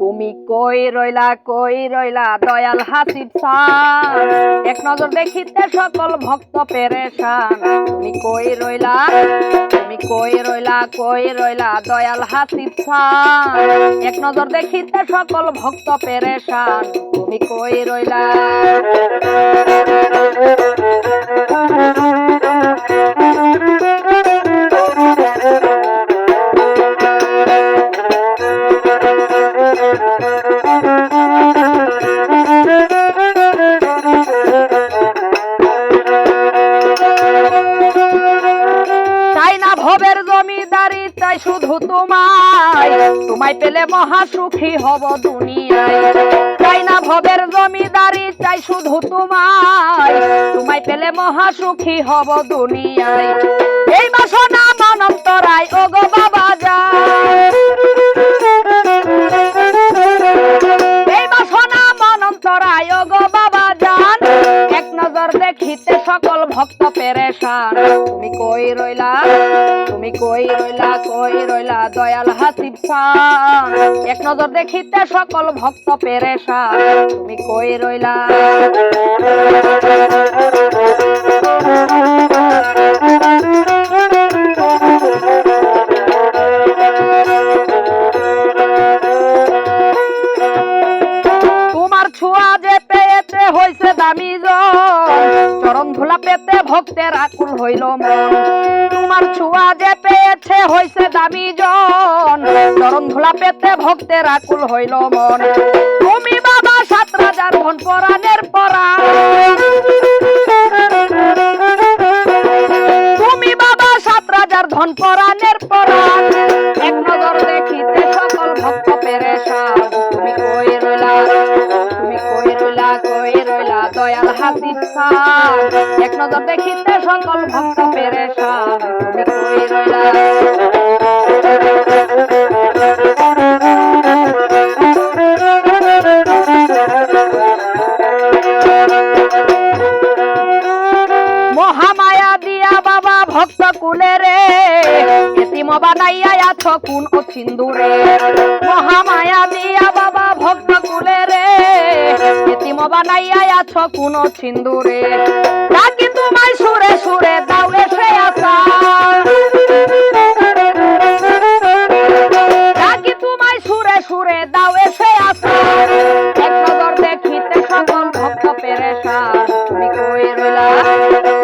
তুমি কই রইলা কই রইলা, দয়াল হাসিব এক নজর দেখিতে সকল ভক্ত পেরেশান। তুমি কই রইলা, তুমি কই রইলা কই রইলা, দয়াল হাসিব এক নজর দেখিতে সকল ভক্ত পেরেশান। তুমি কই রইলা? ভবের জমিদারি চাই শুধু তোমায়। তোমায় পেলে মহা সুখী হব দুনিয়ায়। চাই না ভবের জমিদারি চাই পেলে মহা সুখী হব দুনিয়ায়। এই বাসনা গো বাবা জান, এক নজর দেখিতে সকল ভক্ত পেরেশান। তুমি কই রইলা? তুমি কই রইলা? কই রইলা দয়াল হাসিব সান? এক নজর দেখিতে সকল ভক্ত পেরেশান। তুমি কই রইলা? জন চরণ ধুলা পেতে ভক্তের আকুল হইল মন। তোমার ছোঁয়া যে পেয়েছে হইছে দামি জন। চরণ ধুলা পেতে ভক্তের আকুল হইল মন। তুমি বাবা সাত রাজার ধন পরাণের পরা। তুমি বাবা সাত রাজার ধন পরাণের পরাণ এক নজর দেখিতে সকল ভক্ত পেরেশান। মহামায়া দিয়া বাবা ভক্ত কুলে রে। এতিম বানাইয়া আছো কোন ও সিন্দুরে মহামায়া দিয়া বাবা ভক্ত কুলে রে। এতিম বানাইয়া আছো কোন সিন্দুরে। ডাকি তোমায় সুরে সুরে, দাও এসে আসা ডাকি তোমায় সুরে সুরে, দাও এসে আসা এক নজর দেখিতে সকল ভক্ত পেরেশান। তুমি কই রইলা?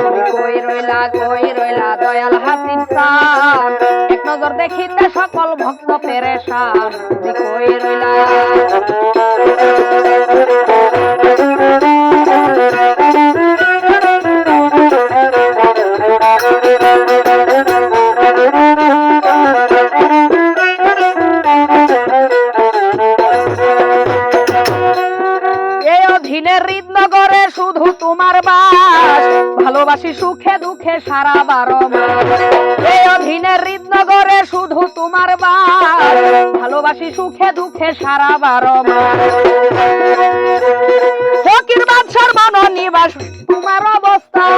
তুমি কই রইলা কই রইলা, দয়াল হাসিব সান এক নজর দেখিতে সকল ভক্ত পেরেশান। তুমি কই রইলা? বাস ভালোবাসি সুখে দুঃখে সারা বারো এই অধীনে হৃদনগরে শুধু তোমার বাস। ভালোবাসি সুখে দুঃখে সারা বারো ফকির বাদশার মন নিবাস তোমার অবস্থান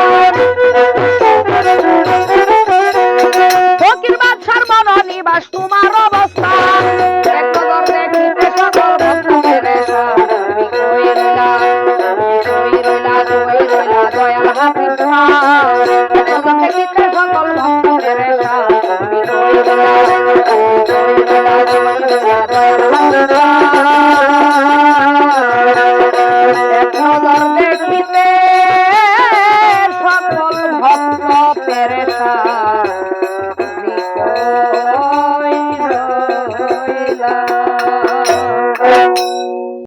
ah.